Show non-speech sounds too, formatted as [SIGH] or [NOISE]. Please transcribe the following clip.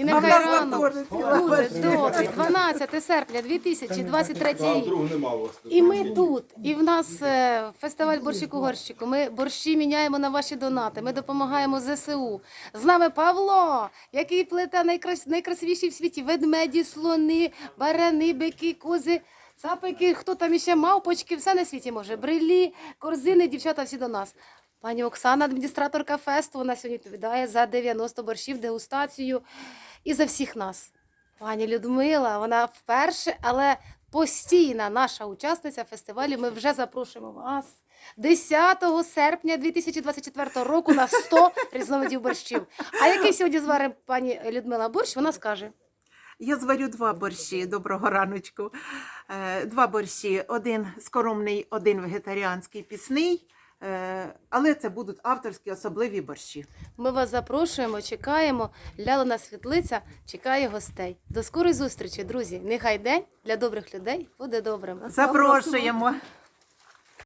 І нехай ранок буде добрий. 12 серпня 2023 А, рік. І ми тут, і в нас е, фестиваль борщику горщику. Ми борщі міняємо на ваші донати. Ми допомагаємо ЗСУ. З нами Павло, який плете найкрас... найкрасивіші в світі ведмеді, слони, барани, бики, кози. Цапики, хто там іще мавпочки, все на світі може. Брилі, корзини, дівчата всі до нас. Пані Оксана, адміністраторка фесту, вона сьогодні відповідає за 90 борщів, дегустацію і за всіх нас. Пані Людмила, вона вперше, але постійна наша учасниця фестивалю. Ми вже запрошуємо вас 10 серпня 2024 року на 100 [LAUGHS] різновидів борщів. А який сьогодні зварить пані Людмила борщ, вона скаже. Я зварю два борщі. Доброго раночку. Е, Два борщі. Один скоромний, один вегетаріанський пісний. Е, Але це будуть авторські особливі борщі. Ми вас запрошуємо, чекаємо. Лялина світлиця чекає гостей. До скорої зустрічі, друзі. Нехай день для добрих людей буде добрим. Запрошуємо.